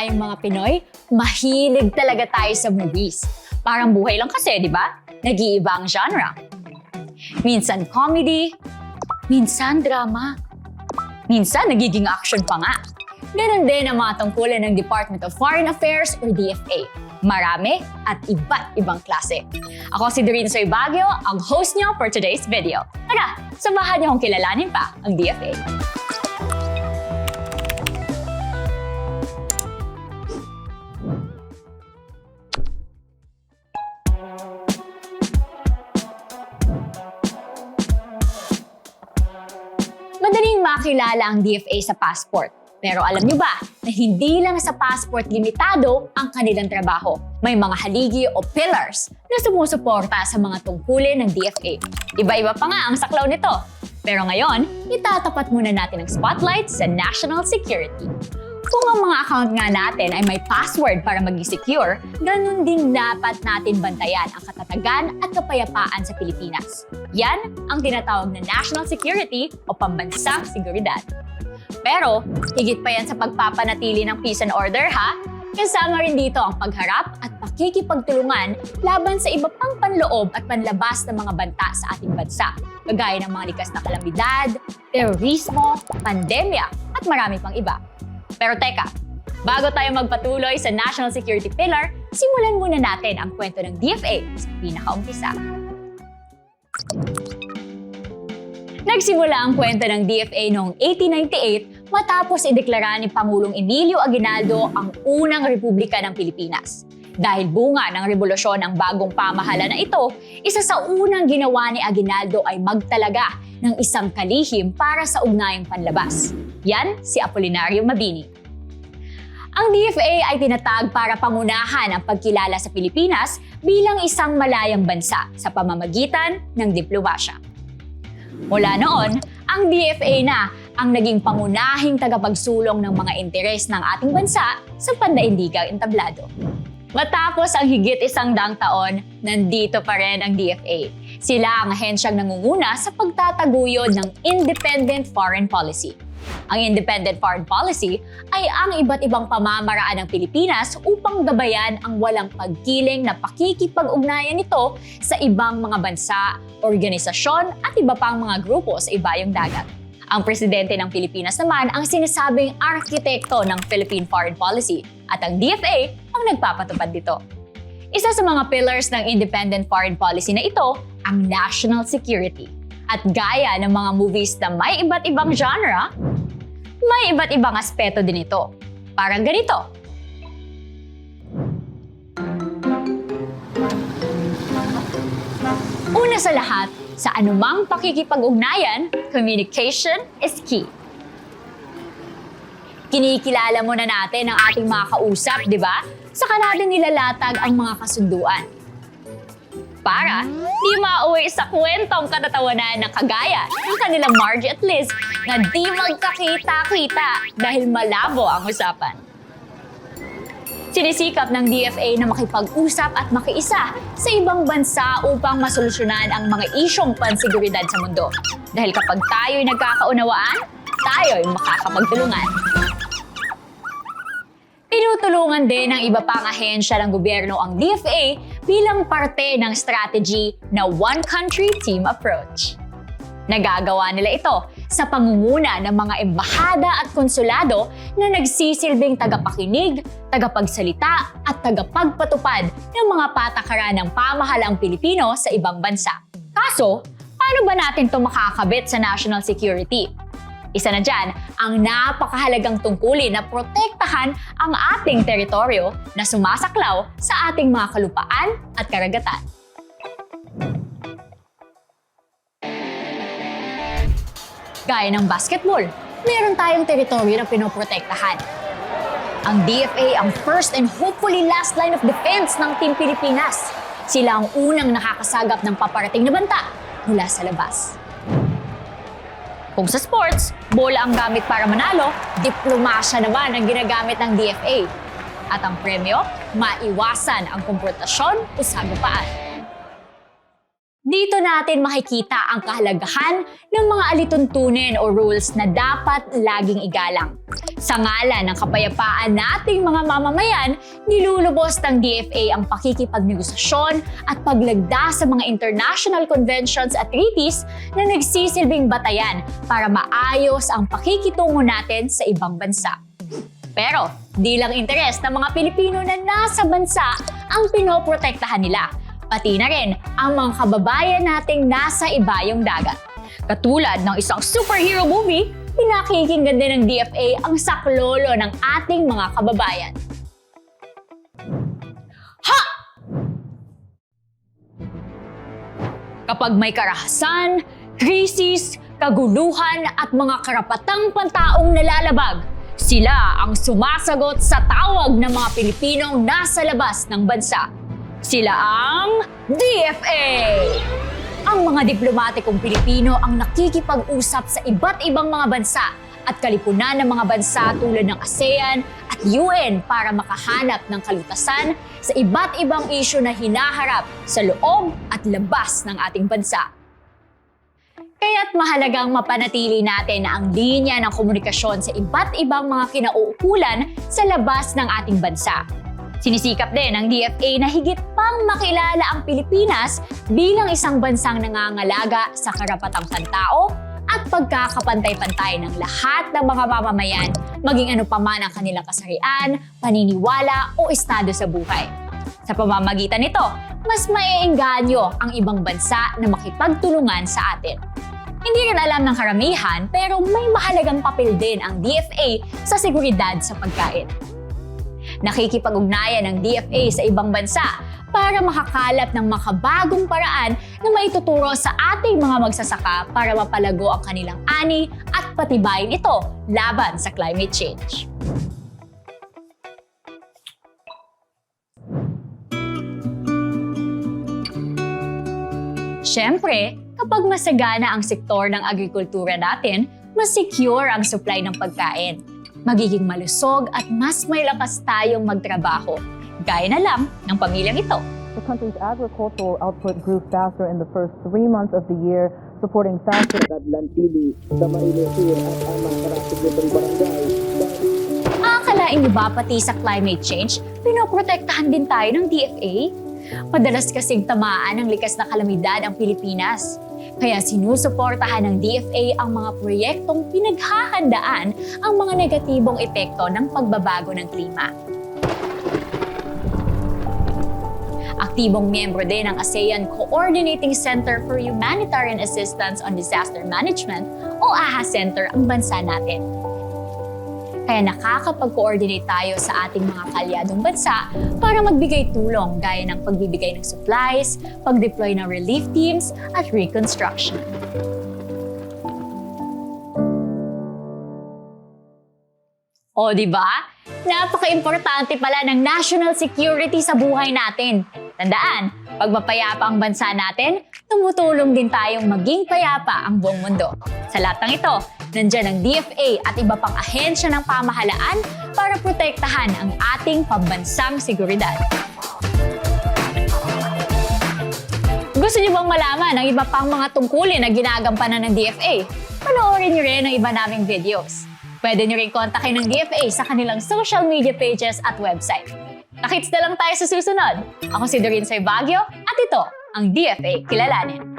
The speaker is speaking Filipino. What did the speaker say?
tayong mga Pinoy, mahilig talaga tayo sa movies. Parang buhay lang kasi, di ba? Nag-iiba ang genre. Minsan comedy, minsan drama, minsan nagiging action pa nga. Ganon din ang mga tungkulin ng Department of Foreign Affairs or DFA. Marami at iba't ibang klase. Ako si Doreen Soy Baguio, ang host niyo for today's video. Tara, samahan niyo akong kilalanin pa ang DFA. Madaling makilala ang DFA sa passport. Pero alam nyo ba na hindi lang sa passport limitado ang kanilang trabaho. May mga haligi o pillars na sumusuporta sa mga tungkulin ng DFA. Iba-iba pa nga ang saklaw nito. Pero ngayon, itatapat muna natin ang spotlight sa national security. Kung ang mga account nga natin ay may password para maging secure, ganun din dapat natin bantayan ang katatagan at kapayapaan sa Pilipinas. Yan ang tinatawag na national security o pambansang seguridad. Pero, higit pa yan sa pagpapanatili ng peace and order ha? Kasama rin dito ang pagharap at pakikipagtulungan laban sa iba pang panloob at panlabas ng mga banta sa ating bansa, kagaya ng mga likas na kalamidad, terorismo, pandemya, at marami pang iba. Pero teka, bago tayo magpatuloy sa National Security Pillar, simulan muna natin ang kwento ng DFA sa pinakaumpisa. Nagsimula ang kwento ng DFA noong 1898 matapos ideklara ni Pangulong Emilio Aguinaldo ang unang republika ng Pilipinas. Dahil bunga ng revolusyon ng bagong pamahala na ito, isa sa unang ginawa ni Aguinaldo ay magtalaga ng isang kalihim para sa ugnayang panlabas. Yan si Apolinario Mabini. Ang DFA ay tinatag para pangunahan ang pagkilala sa Pilipinas bilang isang malayang bansa sa pamamagitan ng diplomasya. Mula noon, ang DFA na ang naging pangunahing tagapagsulong ng mga interes ng ating bansa sa pandaindigang entablado. Matapos ang higit isang daang taon, nandito pa rin ang DFA. Sila ang ahensyang nangunguna sa pagtataguyod ng independent foreign policy. Ang independent foreign policy ay ang iba't ibang pamamaraan ng Pilipinas upang gabayan ang walang pagkiling na pakikipag-ugnayan nito sa ibang mga bansa, organisasyon at iba pang mga grupo sa ibayong dagat. Ang presidente ng Pilipinas naman ang sinasabing arkitekto ng Philippine Foreign Policy at ang DFA ang nagpapatupad dito. Isa sa mga pillars ng independent foreign policy na ito ang national security. At gaya ng mga movies na may iba't ibang genre, may iba't ibang aspeto din ito. Parang ganito. Una sa lahat, sa anumang pakikipag-ugnayan, communication is key. Kinikilala muna natin ang ating mga kausap, di ba? Saka natin nilalatag ang mga kasunduan. Para di mauwi sa kwentong katatawanan na kagaya ng kanilang Margie at Liz na di magkakita-kita dahil malabo ang usapan. Sinisikap ng DFA na makipag-usap at makiisa sa ibang bansa upang masolusyonan ang mga isyong pansiguridad sa mundo. Dahil kapag tayo'y nagkakaunawaan, tayo'y makakapagtulungan. Tinutulungan din ng iba pang ahensya ng gobyerno ang DFA bilang parte ng strategy na One Country Team Approach. Nagagawa nila ito sa pangunguna ng mga embahada at konsulado na nagsisilbing tagapakinig, tagapagsalita at tagapagpatupad ng mga patakaran ng pamahalang Pilipino sa ibang bansa. Kaso, paano ba natin ito makakabit sa national security? Isa na dyan, ang napakahalagang tungkulin na protektahan ang ating teritoryo na sumasaklaw sa ating mga kalupaan at karagatan. Gaya ng basketball, meron tayong teritoryo na pinoprotektahan. Ang DFA ang first and hopefully last line of defense ng Team Pilipinas. Sila ang unang nakakasagap ng paparating na banta mula sa labas. Kung sa sports, bola ang gamit para manalo, diplomasya naman ang ginagamit ng DFA. At ang premyo, maiwasan ang komportasyon o sagupaan. Dito natin makikita ang kahalagahan ng mga alituntunin o rules na dapat laging igalang. Sa ngalan ng kapayapaan nating mga mamamayan, nilulubos ng DFA ang pakikipagnegosasyon at paglagda sa mga international conventions at treaties na nagsisilbing batayan para maayos ang pakikitungo natin sa ibang bansa. Pero, di lang interes ng mga Pilipino na nasa bansa ang pinoprotektahan nila, pati na rin ang mga kababayan nating nasa ibayong dagat. Katulad ng isang superhero movie, pinakikinggan din ng DFA ang saklolo ng ating mga kababayan. Ha! Kapag may karahasan, krisis, kaguluhan at mga karapatang pantaong nalalabag, sila ang sumasagot sa tawag ng mga Pilipinong nasa labas ng bansa. Sila ang DFA! Ang mga diplomatikong Pilipino ang nakikipag-usap sa iba't ibang mga bansa at kalipunan ng mga bansa tulad ng ASEAN at UN para makahanap ng kalutasan sa iba't ibang isyu na hinaharap sa loob at labas ng ating bansa. Kaya't mahalagang mapanatili natin ang linya ng komunikasyon sa iba't ibang mga kinauukulan sa labas ng ating bansa. Sinisikap din ng DFA na higit pang makilala ang Pilipinas bilang isang bansang nangangalaga sa karapatang pantao at pagkakapantay-pantay ng lahat ng mga mamamayan, maging ano pa man ang kanilang kasarian, paniniwala o estado sa buhay. Sa pamamagitan nito, mas maiengganyo ang ibang bansa na makipagtulungan sa atin. Hindi rin alam ng karamihan pero may mahalagang papel din ang DFA sa seguridad sa pagkain. Nakikipag-ugnayan ng DFA sa ibang bansa para makakalap ng makabagong paraan na maituturo sa ating mga magsasaka para mapalago ang kanilang ani at patibayin ito laban sa climate change. Siyempre, kapag masagana ang sektor ng agrikultura natin, mas secure ang supply ng pagkain. Magiging malusog at mas may lakas tayong magtrabaho. Gaya na lang ng pamilyang ito. The country's agricultural output grew faster in the first three months of the year, supporting faster Lantili, sa Marilosur at ang mga karapit nitong barangay. Akalain niyo ba pati sa climate change, pinoprotektahan din tayo ng DFA? Madalas kasing tamaan ng likas na kalamidad ang Pilipinas. Kaya sinusuportahan ng DFA ang mga proyektong pinaghahandaan ang mga negatibong epekto ng pagbabago ng klima. Aktibong miyembro din ng ASEAN Coordinating Center for Humanitarian Assistance on Disaster Management o AHA Center ang bansa natin. Kaya nakakapag-coordinate tayo sa ating mga kalyadong bansa para magbigay tulong gaya ng pagbibigay ng supplies, pag-deploy ng relief teams, at reconstruction. O, di ba? Napaka-importante pala ng national security sa buhay natin. Tandaan, pag mapayapa ang bansa natin, tumutulong din tayong maging payapa ang buong mundo. Sa lahat ng ito, nandyan ang DFA at iba pang ahensya ng pamahalaan para protektahan ang ating pambansang seguridad. Gusto niyo bang malaman ang iba pang mga tungkulin na ginagampanan ng DFA? Panoorin niyo rin ang iba naming videos. Pwede niyo rin kontakin ng DFA sa kanilang social media pages at website. Nakits na lang tayo sa susunod. Ako si Doreen Soy Baguio at ito ang DFA Kilalanin.